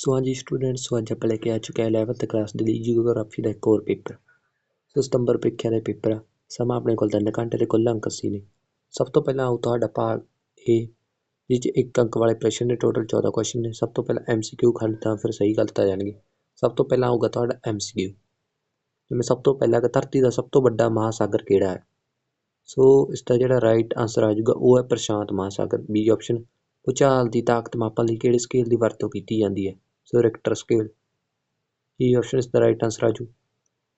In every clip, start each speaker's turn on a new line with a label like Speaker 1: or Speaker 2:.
Speaker 1: ਸੋ ਹਾਂਜੀ ਸਟੂਡੈਂਟਸ, ਸੋ ਅੱਜ ਆਪਾਂ ਲੈ ਕੇ ਆ ਚੁੱਕੇ ਹਾਂ 11th ਕਲਾਸ ਦੇ ਲਈ ਜੀਓਗ੍ਰਾਫੀ ਦਾ ਇੱਕ ਹੋਰ ਪੇਪਰ ਸੋ ਸਤੰਬਰ ਪ੍ਰੀਖਿਆ ਦੇ ਪੇਪਰ ਆ। ਸਮਾਂ ਆਪਣੇ ਕੋਲ 3 ਘੰਟੇ ਦੇ ਕੁੱਲ ਅੰਕ 80 ਨੇ। ਸਭ ਤੋਂ ਪਹਿਲਾਂ ਆਉ ਤੁਹਾਡਾ ਭਾਗ ਏ ਜਿਸ 'ਚ ਇੱਕ ਅੰਕ ਵਾਲੇ ਪ੍ਰਸ਼ਨ ਨੇ ਟੋਟਲ 14 ਕੁਐਸਚਨ ਨੇ। ਸਭ ਤੋਂ ਪਹਿਲਾਂ ਐਮਸੀਕਿਊ ਖੰਡ ਤਾਂ ਫਿਰ ਸਹੀ ਗਲਤ ਆ ਜਾਣਗੇ। ਸਭ ਤੋਂ ਪਹਿਲਾਂ ਆਊਗਾ ਤੁਹਾਡਾ ਐਮਸੀਕਿਊ ਜਿਵੇਂ ਸਭ ਤੋਂ ਪਹਿਲਾਂ ਕਿ ਧਰਤੀ ਦਾ ਸਭ ਤੋਂ ਵੱਡਾ ਮਹਾਸਾਗਰ ਕਿਹੜਾ ਹੈ? ਸੋ ਇਸ ਦਾ ਜਿਹੜਾ ਰਾਈਟ ਆਨਸਰ ਆ ਜਾਊਗਾ, ਉਹ ਹੈ ਪ੍ਰਸ਼ਾਂਤ ਮਹਾਸਾਗਰ। ਬੀ ਆਪਸ਼ਨ ਭੂਚਾਲ ਦੀ ਤਾਕਤ ਮਾਪਣ ਲਈ ਕਿਹੜੇ ਸਕੇਲ ਦੀ ਵਰਤੋਂ ਕੀਤੀ ਜਾਂਦੀ ਹੈ? ਸੋ ਰਿਕਟਰ ਸਕੇਲ ਇਹ ਆਪਸ਼ਨ ਇਸ ਦਾ ਰਾਈਟ ਆਨਸਰ ਆ ਜੂ?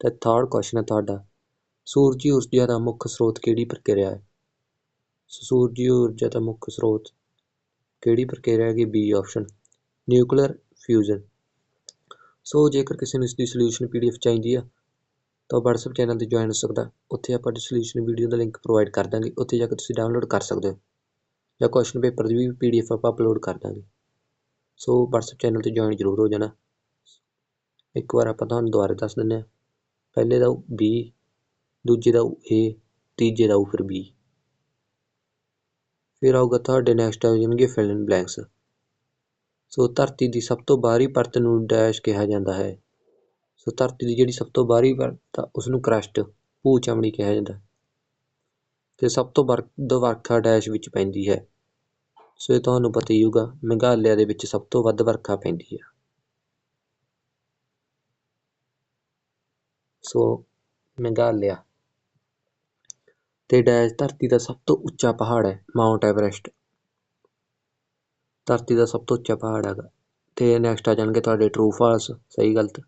Speaker 1: ਤੇ ਥਰਡ ਕੁਐਸਚਨ ਹੈ ਤੁਹਾਡਾ। ਸੂਰਜੀ ਊਰਜਾ ਦਾ ਮੁੱਖ ਸਰੋਤ ਕਿਹੜੀ ਪ੍ਰਕਿਰਿਆ ਹੈ? ਸੋ ਸੂਰਜੀ ਊਰਜਾ ਦਾ ਮੁੱਖ ਸਰੋਤ ਕਿਹੜੀ ਪ੍ਰਕਿਰਿਆ ਹੈਗੀ? B option nuclear fusion so ਜੇਕਰ ਕਿਸੇ ਨੂੰ ਇਸ ਦੀ ਸੋਲੂਸ਼ਨ ਪੀਡੀਐਫ ਚਾਹੀਦੀ ਆ, ਤਾਂ WhatsApp ਚੈਨਲ ਤੇ ਜੁਆਇਨ ਹੋ ਸਕਦਾ। ਉੱਥੇ ਆਪਾਂ ਸੋਲੂਸ਼ਨ ਵੀਡੀਓ ਦਾ ਲਿੰਕ ਪ੍ਰੋਵਾਈਡ ਕਰ ਦਾਂਗੇ। ਉੱਥੇ ਜਾ ਕੇ ਤੁਸੀਂ ਡਾਊਨਲੋਡ ਕਰ ਸਕਦੇ ਹੋ। ਜਾਂ ਕੁਐਸਚਨ ਪੇਪਰ ਦੀ ਵੀ ਪੀਡੀਐਫ ਆਪਾਂ ਅਪਲੋਡ ਕਰ ਦਾਂਗੇ। ਸੋ WhatsApp ਚੈਨਲ ਤੇ ਜੁਆਇਨ ਜ਼ਰੂਰ ਹੋ ਜਾਣਾ। ਇੱਕ ਵਾਰ ਆਪਾਂ ਤੁਹਾਨੂੰ ਦੁਬਾਰਾ ਦੱਸ ਦਿੰਦੇ ਹਾਂ। ਪਹਿਲੇ ਦਾ ਬੀ ਦੂਜੇ ਦਾ ਏ ਤੀਜੇ ਦਾ ਫਿਰ ਬੀ ਫਿਰ ਆਊਗਾ ਤੁਹਾਡੇ ਨੈਕਸਟ ਆ ਜਾਣਗੇ ਫਿਲ ਇਨ ਬਲੈਂਕਸ ਸੋ ਧਰਤੀ ਦੀ ਸਭ ਤੋਂ ਬਾਹਰੀ ਪਰਤ ਨੂੰ ਡੈਸ਼ ਕਿਹਾ ਜਾਂਦਾ ਹੈ। ਸੋ ਧਰਤੀ ਦੀ ਜਿਹੜੀ ਸਭ ਤੋਂ ਬਾਹਰੀ ਪਰਤ ਆ ਉਸ ਨੂੰ ਕਰਸਟ ਭੂ ਚਮੜੀ ਕਿਹਾ ਜਾਂਦਾ ਤੇ ਸਭ ਤੋਂ ਵੱਧ ਵਰਖਾ ਡੈਸ਼ ਵਿੱਚ ਪੈਂਦੀ ਹੈ। ਸੋ ਇਹ ਤੁਹਾਨੂੰ ਪਤਾ ਹੀ ਹੋਊਗਾ, ਮੇਘਾਲਿਆ ਦੇ ਵਿੱਚ ਸਭ ਤੋਂ ਵੱਧ ਵਰਖਾ ਪੈਂਦੀ ਹੈ ਸੋ ਮੇਘਾਲਿਆ ਤੇ ਡੈਸ਼ ਧਰਤੀ ਦਾ ਸਭ ਤੋਂ ਉੱਚਾ ਪਹਾੜ ਹੈ, ਮਾਊਂਟ ਐਵਰੈਸਟ। ਧਰਤੀ ਦਾ ਸਭ ਤੋਂ ਉੱਚਾ ਪਹਾੜ ਹੈਗਾ। ਤੇ ਨੈਕਸਟ ਆ ਜਾਣਗੇ ਤੁਹਾਡੇ ਟਰੂ ਫਾਲਸ ਸਹੀ ਗਲਤ।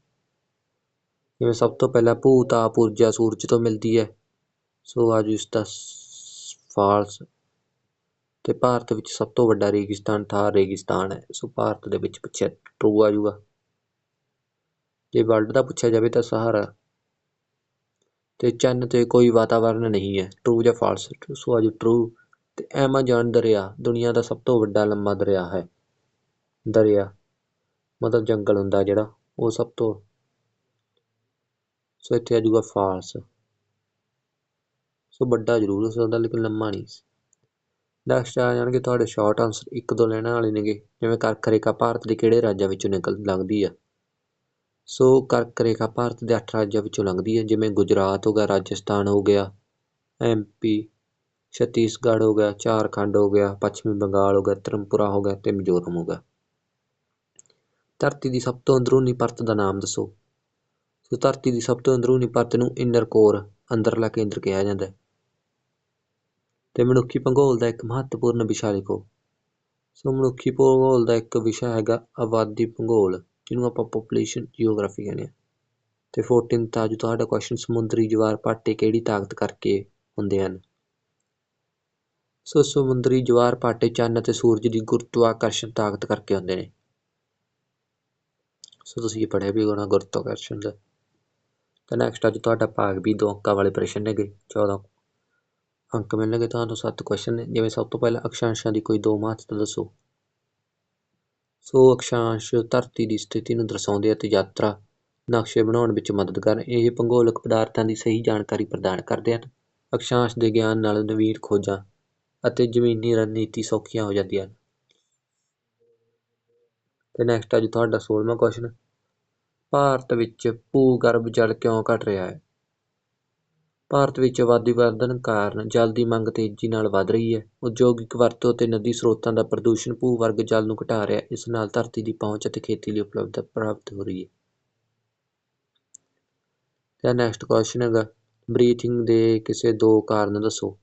Speaker 1: ਜਿਵੇਂ ਸਭ ਤੋਂ ਪਹਿਲਾਂ ਭੂ ਤਾਪ ਊਰਜਾ ਸੂਰਜ ਤੋਂ ਮਿਲਦੀ ਹੈ। ਸੋ ਆਜੂ ਇਸ ਦਾ ਫਾਲਸ ਅਤੇ ਭਾਰਤ ਵਿੱਚ ਸਭ ਤੋਂ ਵੱਡਾ ਰੇਗਿਸਤਾਨ ਥਾਰ ਰੇਗਿਸਤਾਨ ਹੈ। ਸੋ ਭਾਰਤ ਦੇ ਵਿੱਚ ਪੁੱਛਿਆ ਟਰੂ ਆ ਜੂਗਾ ਜੇ ਵਰਲਡ ਦਾ ਪੁੱਛਿਆ ਜਾਵੇ ਤਾਂ ਸਹਾਰਾ ਤੇ ਚੰਨ ਤੇ ਕੋਈ ਵਾਤਾਵਰਨ ਨਹੀਂ ਹੈ। ਟਰੂ ਜਾਂ ਫਾਲਸ ਸੋ ਆਜੂ ਟਰੂ ਤੇ ਐਮਾਜ਼ਾਨ ਦਰਿਆ, ਦੁਨੀਆ ਦਾ ਸਭ ਤੋਂ ਵੱਡਾ ਲੰਮਾ ਦਰਿਆ ਹੈ। ਦਰਿਆ, ਮਤਲਬ ਜੰਗਲ ਹੁੰਦਾ ਜਿਹੜਾ, ਉਹ ਸਭ ਤੋਂ ਸੋ ਇੱਥੇ ਆ ਜੂਗਾ ਫਾਲਸ ਸੋ ਵੱਡਾ ਜ਼ਰੂਰ ਹੋ ਸਕਦਾ, ਲੇਕਿਨ ਲੰਮਾ ਨਹੀਂ। ਨੈਕਸਟ ਆ ਜਾਣਗੇ ਤੁਹਾਡੇ ਸ਼ਾਰਟ ਆਨਸਰ ਇੱਕ ਦੋ ਲੈਣ ਵਾਲੇ ਨੇਗੇ, ਜਿਵੇਂ ਕਰਕ ਰੇਖਾ ਭਾਰਤ ਦੇ ਕਿਹੜੇ ਰਾਜਾਂ ਵਿੱਚੋਂ ਨਿਕਲ, ਲੰਘਦੀ ਆ। ਸੋ ਕਰਕ ਰੇਖਾ ਭਾਰਤ ਦੇ 8 ਰਾਜਾਂ ਵਿੱਚੋਂ ਲੰਘਦੀ ਹੈ ਜਿਵੇਂ ਗੁਜਰਾਤ ਹੋ ਗਿਆ, ਰਾਜਸਥਾਨ ਹੋ ਗਿਆ ਐਮਪੀ ਛੱਤੀਸਗੜ੍ਹ ਹੋ ਗਿਆ, ਝਾਰਖੰਡ ਹੋ ਗਿਆ, ਪੱਛਮੀ ਬੰਗਾਲ ਹੋ ਗਿਆ ਤ੍ਰਿਪੁਰਾ ਹੋ ਗਿਆ ਤੇ ਮਿਜ਼ੋਰਮ ਹੋ ਗਿਆ। ਧਰਤੀ ਦੀ ਸਭ ਤੋਂ ਅੰਦਰੂਨੀ ਪਰਤ ਦਾ ਨਾਮ ਦੱਸੋ। ਸੋ ਧਰਤੀ ਦੀ ਸਭ ਤੋਂ ਅੰਦਰੂਨੀ ਪਰਤ ਨੂੰ ਇਨਰ ਕੋਰ ਅੰਦਰਲਾ ਕੇਂਦਰ ਕਿਹਾ ਜਾਂਦਾ ਹੈ। ਅਤੇ ਮਨੁੱਖੀ ਭੂਗੋਲ ਦਾ ਇੱਕ ਮਹੱਤਵਪੂਰਨ ਵਿਸ਼ਾ ਲਿਖੋ। ਸੋ ਮਨੁੱਖੀ ਭੂਗੋਲ ਦਾ ਇੱਕ ਵਿਸ਼ਾ ਹੈਗਾ ਆਬਾਦੀ ਭੂਗੋਲ, ਜਿਹਨੂੰ ਆਪਾਂ ਪੋਪੂਲੇਸ਼ਨ ਜੀਓਗ੍ਰਾਫੀ ਕਹਿੰਦੇ ਆ। ਤੇ 14 ਆ ਜੋ ਤੁਹਾਡਾ ਕੁਐਸਚਨ ਸਮੁੰਦਰੀ ਜਵਾਰ ਭਾਟੇ ਕਿਹੜੀ ਤਾਕਤ ਕਰਕੇ ਹੁੰਦੇ ਹਨ? ਸੋ ਸਮੁੰਦਰੀ ਜਵਾਰ ਭਾਟੇ ਚੰਨ ਅਤੇ ਸੂਰਜ ਦੀ ਗੁਰਤਵਾਕਰਸ਼ਣ ਤਾਕਤ ਕਰਕੇ ਹੁੰਦੇ ਨੇ। ਸੋ ਤੁਸੀਂ ਇਹ ਪੜ੍ਹਿਆ ਵੀ ਹੋਣਾ ਗੁਰਤਵਾਕਰਸ਼ਣ ਦਾ। ਤਾਂ ਨੈਕਸਟ ਅੱਜ ਤੁਹਾਡਾ ਭਾਗ ਵੀ ਦੋ, ਅੰਕਾਂ ਵਾਲੇ ਪ੍ਰਸ਼ਨ ਨੇਗੇ 14 ਅੰਕ ਮਿਲਣਗੇ ਤੁਹਾਨੂੰ ਸੱਤ ਕੁਐਸਚਨ ਨੇ। ਜਿਵੇਂ ਸਭ ਤੋਂ ਪਹਿਲਾਂ ਅਕਸ਼ਾਂਸ਼ਾਂ ਦੀ ਕੋਈ ਦੋ ਮਹੱਤਤਾ ਦੱਸੋ। ਸੋ ਅਕਸ਼ਾਂਸ਼ ਧਰਤੀ ਦੀ ਸਥਿਤੀ ਨੂੰ ਦਰਸਾਉਂਦੇ ਅਤੇ ਯਾਤਰਾ ਨਕਸ਼ੇ ਬਣਾਉਣ ਵਿੱਚ ਮਦਦ ਕਰਨ ਇਹ ਭੂਗੋਲਿਕ ਪਦਾਰਥਾਂ ਦੀ ਸਹੀ ਜਾਣਕਾਰੀ ਪ੍ਰਦਾਨ ਕਰਦੇ ਹਨ। ਅਕਸ਼ਾਂਸ਼ ਦੇ ਗਿਆਨ ਨਾਲ ਨਵੀਨ ਖੋਜਾਂ ਅਤੇ ਜ਼ਮੀਨੀ ਰਣਨੀਤੀ ਸੌਖੀਆਂ ਹੋ ਜਾਂਦੀਆਂ ਹਨ। ਤੇ ਨੈਕਸਟ ਅੱਜ ਤੁਹਾਡਾ 16ਵਾਂ ਕੁਐਸਚਨ ਭਾਰਤ ਵਿੱਚ ਭੂਗਰਭ ਜਲ ਕਿਉਂ ਘਟ ਰਿਹਾ ਹੈ? ਭਾਰਤ ਵਿੱਚ ਆਬਾਦੀ ਵਧਣ ਕਾਰਨ ਜਲ ਦੀ ਮੰਗ ਤੇਜ਼ੀ ਨਾਲ ਵੱਧ ਰਹੀ ਹੈ। ਉਦਯੋਗਿਕ ਵਰਤੋਂ ਅਤੇ ਨਦੀ ਸਰੋਤਾਂ ਦਾ ਪ੍ਰਦੂਸ਼ਣ ਭੂ-ਵਰਗ ਜਲ ਨੂੰ ਘਟਾ ਰਿਹਾ ਇਸ ਨਾਲ ਧਰਤੀ ਦੀ ਪਹੁੰਚ ਅਤੇ ਖੇਤੀ ਲਈ ਉਪਲਬਧਤਾ ਪ੍ਰਾਪਤ ਹੋ ਰਹੀ ਹੈ। ਤੇ ਨੈਕਸਟ ਕੁਐਸਚਨ ਹੈਗਾ। ਬਰੀਥਿੰਗ ਦੇ ਕਿਸੇ ਦੋ ਕਾਰਨ ਦੱਸੋ।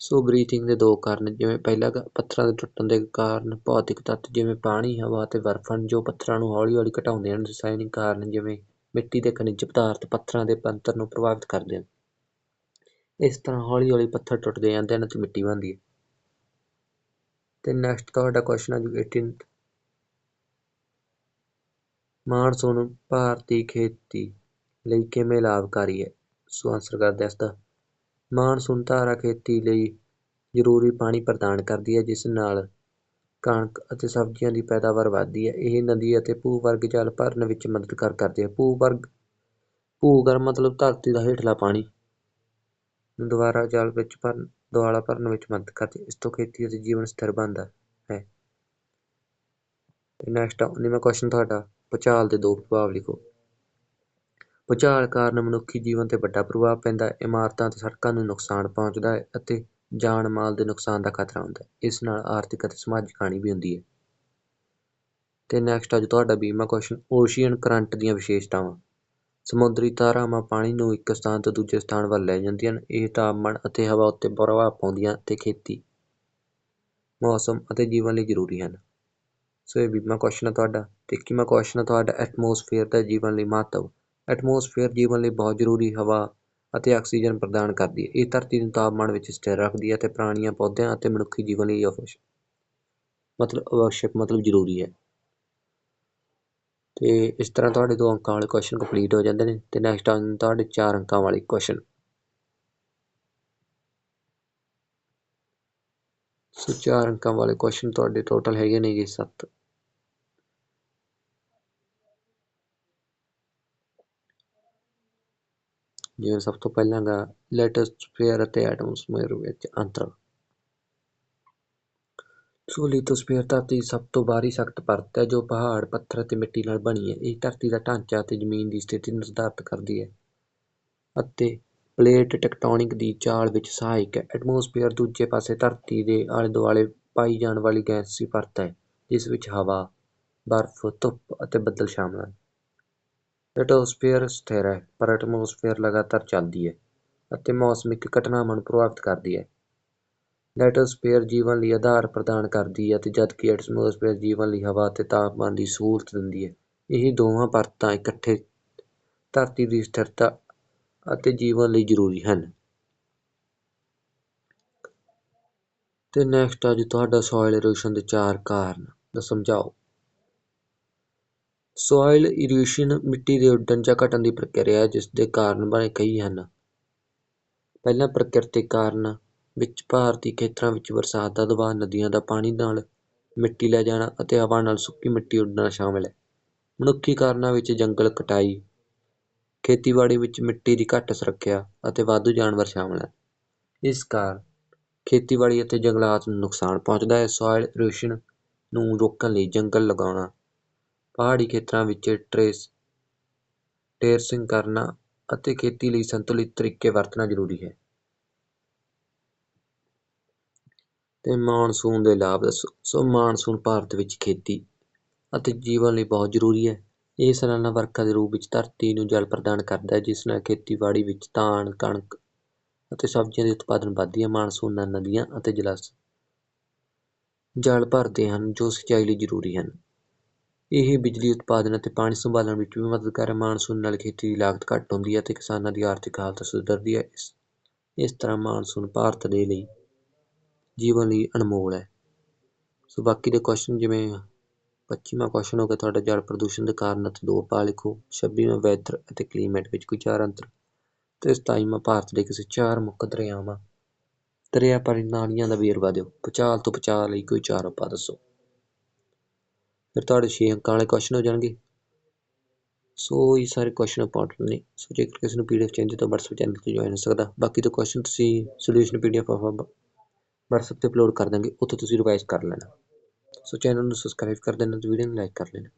Speaker 1: ਸੋ ਬਰੀਥਿੰਗ ਦੇ ਦੋ ਕਾਰਨ ਜਿਵੇਂ ਪਹਿਲਾ ਪੱਥਰਾਂ ਦੇ ਟੁੱਟਣ ਦੇ ਕਾਰਨ, ਭੌਤਿਕ ਤੱਤ ਜਿਵੇਂ ਪਾਣੀ, ਹਵਾ ਅਤੇ ਬਰਫ਼ ਹਨ ਜੋ ਪੱਥਰਾਂ ਨੂੰ ਹੌਲੀ ਹੌਲੀ ਘਟਾਉਂਦੇ ਹਨ, ਰਸਾਇਣਿਕ ਕਾਰਨ ਜਿਵੇਂ ਮਿੱਟੀ ਦੇ ਖਣਿਜ ਪਦਾਰਥ ਪੱਥਰਾਂ ਦੇ ਬਣਤਰ ਨੂੰ ਪ੍ਰਭਾਵਿਤ ਕਰਦੇ ਹਨ। ਇਸ ਤਰ੍ਹਾਂ ਹੌਲੀ ਹੌਲੀ ਪੱਥਰ ਟੁੱਟਦੇ ਜਾਂਦੇ ਹਨ ਅਤੇ ਮਿੱਟੀ ਬਣਦੀ ਹੈ। ਤੇ ਨੈਕਸਟ ਤੁਹਾਡਾ ਕੁਐਸਚਨ ਹੈ ਜੀ 18th ਮਾਨਸੂਨ ਭਾਰਤੀ ਖੇਤੀ ਲਈ ਕਿਵੇਂ ਲਾਭਕਾਰੀ ਹੈ? ਸੋ ਆਨਸਰ ਕਰਦੇ ਇਸ ਦਾ। ਮਾਨਸੂਨ ਧਾਰਾ ਖੇਤੀ ਲਈ ਜ਼ਰੂਰੀ ਪਾਣੀ ਪ੍ਰਦਾਨ ਕਰਦੀ ਹੈ, ਜਿਸ ਨਾਲ ਕਣਕ ਅਤੇ ਸਬਜ਼ੀਆਂ ਦੀ ਪੈਦਾਵਾਰ ਵਧਦੀ ਹੈ। ਇਹ ਨਦੀ ਅਤੇ ਭੂ-ਵਰਗ ਜਲ ਭਰਨ ਵਿੱਚ ਮਦਦਗਾਰ ਕਰਦੇ ਆ। ਭੂ-ਵਰਗ, ਭੂਗਰਭ ਮਤਲਬ ਧਰਤੀ ਦਾ ਹੇਠਲਾ ਪਾਣੀ ਦੁਬਾਰਾ ਜਲ ਵਿੱਚ ਭਰਨ, ਦੁਆਲਾ ਭਰਨ ਵਿੱਚ ਮਦਦ ਕਰਦੇ। ਇਸ ਤੋਂ ਖੇਤੀ ਅਤੇ ਜੀਵਨ ਸਥਿਰ ਬਣਦਾ ਹੈ। ਤੇ ਨੈਕਸਟ ਉਨੀਵਾਂ ਕੁਐਸਚਨ ਤੁਹਾਡਾ। ਭੂਚਾਲ ਦੇ ਦੋ ਪ੍ਰਭਾਵ ਲਿਖੋ। ਭੂਚਾਲ ਕਾਰਨ ਮਨੁੱਖੀ ਜੀਵਨ ਤੇ ਵੱਡਾ ਪ੍ਰਭਾਵ ਪੈਂਦਾ ਹੈ। ਇਮਾਰਤਾਂ ਤੇ ਸੜਕਾਂ ਨੂੰ ਨੁਕਸਾਨ ਪਹੁੰਚਦਾ ਹੈ ਅਤੇ ਜਾਨ ਮਾਲ ਦੇ ਨੁਕਸਾਨ ਦਾ ਖਤਰਾ ਹੁੰਦਾ ਹੈ। ਇਸ ਨਾਲ ਆਰਥਿਕ ਅਤੇ ਸਮਾਜਿਕ ਹਾਨੀ ਵੀ ਹੁੰਦੀ ਹੈ। ਤੇ ਨੈਕਸਟ ਅੱਜ ਤੁਹਾਡਾ 20ਵਾਂ ਕੁਐਸਚਨ ਓਸ਼ੀਅਨ ਕਰੰਟ ਦੀਆਂ ਵਿਸ਼ੇਸ਼ਤਾਵਾਂ। ਸਮੁੰਦਰੀ ਧਾਰਾਵਾਂ ਪਾਣੀ ਨੂੰ ਇੱਕ ਸਥਾਨ ਤੋਂ ਦੂਜੇ ਸਥਾਨ ਵੱਲ ਲੈ ਜਾਂਦੀਆਂ ਹਨ। ਇਹ ਤਾਪਮਾਨ ਅਤੇ ਹਵਾ ਉੱਤੇ ਪ੍ਰਭਾਵ ਪਾਉਂਦੀਆਂ ਤੇ ਖੇਤੀ, ਮੌਸਮ ਅਤੇ ਜੀਵਨ ਲਈ ਜ਼ਰੂਰੀ ਹਨ। ਸੋ ਇਹ ਵੀਹਵਾਂ ਕੁਐਸਚਨ ਹੈ ਤੁਹਾਡਾ। ਤੇ ਇੱਕੀਵਾਂ ਕੁਐਸਚਨ ਹੈ ਤੁਹਾਡਾ? ਐਟਮੋਸਫੇਅਰ ਦਾ ਜੀਵਨ ਲਈ ਮਹੱਤਵ। ਐਟਮੋਸਫੇਅਰ ਜੀਵਨ ਲਈ ਬਹੁਤ ਜ਼ਰੂਰੀ ਹਵਾ ਅਤੇ ਆਕਸੀਜਨ ਪ੍ਰਦਾਨ ਕਰਦੀ ਹੈ। ਇਹ ਧਰਤੀ ਨੂੰ ਤਾਪਮਾਨ ਵਿੱਚ ਸਥਿਰ ਰੱਖਦੀ ਹੈ ਅਤੇ ਪ੍ਰਾਣੀਆਂ, ਪੌਦਿਆਂ ਅਤੇ ਮਨੁੱਖੀ ਜੀਵਨ ਲਈ ਅਵਸ਼ਕ ਮਤਲਬ ਅਵਸ਼ਕ ਮਤਲਬ ਜ਼ਰੂਰੀ ਹੈ। ਤੇ ਇਸ ਤਰ੍ਹਾਂ ਤੁਹਾਡੇ ਦੋ ਅੰਕਾਂ ਵਾਲੇ ਕੁਐਸਚਨ ਕੰਪਲੀਟ ਹੋ ਜਾਂਦੇ ਨੇ ਤੇ ਨੈਕਸਟ ਆਉਂਦੇ ਤੁਹਾਡੇ ਚਾਰ ਅੰਕਾਂ ਵਾਲੇ ਕੁਐਸਚਨ ਸੋ ਚਾਰ ਅੰਕਾਂ ਵਾਲੇ ਕੁਐਸਚਨ ਤੁਹਾਡੇ ਟੋਟਲ ਹੈਗੇ ਨੇ ਜੀ 7 ਜਿਵੇਂ ਸਭ ਤੋਂ ਪਹਿਲਾਂ ਗਾ ਲੈਟੋਸਫੇਅਰ ਅਤੇ ਐਟਮੋਸਫੇਅਰ ਵਿੱਚ ਅੰਤਰ। ਸੋ ਧਰਤੀ ਦੀ ਸਭ ਤੋਂ ਬਾਹਰੀ ਸਖਤ ਪਰਤ ਹੈ, ਜੋ ਪਹਾੜ, ਪੱਥਰ ਅਤੇ ਮਿੱਟੀ ਨਾਲ ਬਣੀ ਹੈ। ਇਹ ਧਰਤੀ ਦਾ ਢਾਂਚਾ ਅਤੇ ਜ਼ਮੀਨ ਦੀ ਸਥਿਤੀ ਨਿਰਧਾਰਤ ਕਰਦੀ ਹੈ ਅਤੇ ਪਲੇਟ ਟੈਕਟੋਨਿਕ ਦੀ ਚਾਲ ਵਿੱਚ ਸਹਾਇਕ ਹੈ। ਐਟਮੋਸਫੇਅਰ ਦੂਜੇ ਪਾਸੇ ਧਰਤੀ ਦੇ ਆਲੇ ਦੁਆਲੇ ਪਾਈ ਜਾਣ ਵਾਲੀ ਗੈਸੀ ਪਰਤ ਹੈ, ਜਿਸ ਵਿੱਚ ਹਵਾ, ਬਰਫ਼, ਧੁੱਪ ਅਤੇ ਬੱਦਲ ਸ਼ਾਮਲ ਹਨ। ਲਿਥੋਸਫੇਅਰ ਸਥਿਰ ਹੈ, ਪਰ ਐਟਮੋਸਫੇਅਰ ਲਗਾਤਾਰ ਚੱਲਦੀ ਹੈ ਅਤੇ ਮੌਸਮਿਕ ਘਟਨਾਵਾਂ ਨੂੰ ਪ੍ਰਭਾਵਿਤ ਕਰਦੀ ਹੈ। ਲੈਟੋਸਫੇਅਰ ਜੀਵਨ ਲਈ ਆਧਾਰ ਪ੍ਰਦਾਨ ਕਰਦੀ ਹੈ ਤੇ ਜਦਕਿ ਐਟਮੋਸਫੇਅਰ ਜੀਵਨ ਲਈ ਹਵਾ ਅਤੇ ਤਾਪਮਾਨ ਦੀ ਸਹੂਲਤ ਦਿੰਦੀ ਹੈ, ਇਹ ਦੋਵਾਂ ਪਰਤਾਂ ਇਕੱਠੇ ਧਰਤੀ ਦੀ ਸਥਿਰਤਾ ਅਤੇ ਜੀਵਨ ਲਈ ਜ਼ਰੂਰੀ ਹਨ। ਤੇ ਨੈਕਸਟ ਅੱਜ ਤੁਹਾਡਾ ਸੋਇਲ ਇਰੋਸ਼ਨ ਦੇ ਚਾਰ ਕਾਰਨ ਦਾ ਸਮਝਾਓ। ਸੋਇਲ ਇਰੋਸ਼ਨ ਮਿੱਟੀ ਦੇ ਉੱਡਣ ਜਾਂ ਘਟਣ ਦੀ ਪ੍ਰਕਿਰਿਆ ਹੈ ਜਿਸ ਦੇ ਕਾਰਨ ਬਣੇ ਕਈ ਹਨ। ਪਹਿਲਾਂ ਪ੍ਰਕਿਰਤਿਕ ਕਾਰਨ ਵਿੱਚ ਭਾਰਤੀ ਖੇਤਰਾਂ ਵਿੱਚ ਬਰਸਾਤ ਦਾ ਦਬਾਅ, ਨਦੀਆਂ ਦਾ ਪਾਣੀ ਨਾਲ ਮਿੱਟੀ ਲੈ ਜਾਣਾ ਅਤੇ ਹਵਾ ਨਾਲ ਸੁੱਕੀ ਮਿੱਟੀ ਉੱਡਣਾ ਸ਼ਾਮਲ ਹੈ। ਮਨੁੱਖੀ ਕਾਰਨਾਂ ਵਿੱਚ ਜੰਗਲ ਕਟਾਈ, ਖੇਤੀਬਾੜੀ ਵਿੱਚ ਮਿੱਟੀ ਦੀ ਘੱਟ ਸੁਰੱਖਿਆ ਅਤੇ ਵਾਧੂ ਜਾਨਵਰ ਸ਼ਾਮਲ ਹਨ। ਇਸ ਕਾਰਨ ਖੇਤੀਬਾੜੀ ਅਤੇ ਜੰਗਲਾਤ ਨੂੰ ਨੁਕਸਾਨ ਪਹੁੰਚਦਾ ਹੈ। ਸੋਇਲ ਇਰੋਸ਼ਨ ਨੂੰ ਰੋਕਣ ਲਈ ਜੰਗਲ ਲਗਾਉਣਾ ਪਹਾੜੀ ਖੇਤਰਾਂ ਵਿੱਚ ਟਰੇਸ, ਟੇਰਸਿੰਗ ਕਰਨਾ ਅਤੇ ਖੇਤੀ ਲਈ ਸੰਤੁਲਿਤ ਤਰੀਕੇ ਵਰਤਣਾ ਜ਼ਰੂਰੀ ਹੈ। ਅਤੇ ਮਾਨਸੂਨ ਦੇ ਲਾਭ ਦੱਸੋ। ਸੋ ਮਾਨਸੂਨ ਭਾਰਤ ਵਿੱਚ ਖੇਤੀ ਅਤੇ ਜੀਵਨ ਲਈ ਬਹੁਤ ਜ਼ਰੂਰੀ ਹੈ। ਇਹ ਸਾਲਾਨਾ ਵਰਖਾ ਦੇ ਰੂਪ ਵਿੱਚ ਧਰਤੀ ਨੂੰ ਜਲ ਪ੍ਰਦਾਨ ਕਰਦਾ ਹੈ, ਜਿਸ ਨਾਲ ਖੇਤੀਬਾੜੀ ਵਿੱਚ ਧਾਨ, ਕਣਕ ਅਤੇ ਸਬਜ਼ੀਆਂ ਦੇ ਉਤਪਾਦਨ ਵੱਧਦੀ ਹੈ ਮਾਨਸੂਨ ਨਾਲ ਨਦੀਆਂ ਅਤੇ ਜਲਾਸ ਜਲ ਭਰਦੇ ਹਨ, ਜੋ ਸਿੰਚਾਈ ਲਈ ਜ਼ਰੂਰੀ ਹਨ। ਇਹ ਬਿਜਲੀ ਉਤਪਾਦਨ ਅਤੇ ਪਾਣੀ ਸੰਭਾਲਣ ਵਿੱਚ ਵੀ ਮਦਦਗਾਰ ਹੈ ਮਾਨਸੂਨ ਨਾਲ ਖੇਤੀ ਦੀ ਲਾਗਤ ਘੱਟ ਹੁੰਦੀ ਹੈ ਅਤੇ ਕਿਸਾਨਾਂ ਦੀ ਆਰਥਿਕ ਹਾਲਤ ਸੁਧਰਦੀ ਹੈ। ਇਸ ਇਸ ਤਰ੍ਹਾਂ ਮਾਨਸੂਨ ਭਾਰਤ ਦੇ ਲਈ ਜੀਵਨ ਲਈ ਅਨਮੋਲ ਹੈ। ਸੋ ਬਾਕੀ ਦੇ ਕੁਐਸਚਨ ਜਿਵੇਂ 25ਵਾਂ ਕੁਐਸਚਨ ਹੋ ਗਿਆ, ਤੁਹਾਡਾ ਜਲ ਪ੍ਰਦੂਸ਼ਣ ਦੇ ਕਾਰਨ ਅਤੇ ਦੋ ਪਾ ਲਿਖੋ। 26ਵਾਂ ਵੈਦਰ ਅਤੇ ਕਲੀਮੇਟ ਵਿੱਚ ਕੋਈ ਚਾਰ ਅੰਤਰ। ਤੇ 27ਵਾਂ ਭਾਰਤ ਦੇ ਕਿਸੇ ਚਾਰ ਮੁੱਖ ਦਰਿਆਵਾਂ ਦਰਿਆ ਪ੍ਰਣਾਲੀਆਂ ਦਾ ਵੇਰਵਾ ਦਿਓ। ਭੂਚਾਲ ਤੋਂ ਬਚਾਅ ਲਈ ਕੋਈ ਚਾਰ ਉਪਾਅ ਦੱਸੋ। ਫਿਰ ਤੁਹਾਡੇ 6 ਅੰਕਾਂ ਵਾਲੇ ਕੁਐਸਚਨ ਹੋ ਜਾਣਗੇ। ਸੋ ਇਹ ਸਾਰੇ ਕੁਐਸਚਨ ਇੰਪੋਰਟੈਂਟ ਨੇ ਸੋ ਜੇਕਰ ਕਿਸੇ ਨੂੰ ਪੀਡੀਐਫ ਚਾਹੀਦੀ ਤਾਂ WhatsApp ਚੈਨਲ ਤੇ ਜੁਆਇਨ ਹੋ ਸਕਦਾ। ਬਾਕੀ ਦੇ ਕੁਐਸਚਨ ਤੁਸੀਂ ਸੋਲੂਸ਼ਨ ਪੀਡੀਐਫ ਆਪਾਂ WhatsApp ਤੇ ਅਪਲੋਡ ਕਰ ਦਾਂਗੇ। ਉੱਥੇ ਤੁਸੀਂ ਰਿਵਾਈਜ਼ ਕਰ ਲੈਣਾ। ਸੋ ਚੈਨਲ ਨੂੰ ਸਬਸਕ੍ਰਾਈਬ ਕਰ ਦੇਣਾ ਤੇ ਵੀਡੀਓ ਨੂੰ ਲਾਈਕ ਕਰ ਲੈਣਾ।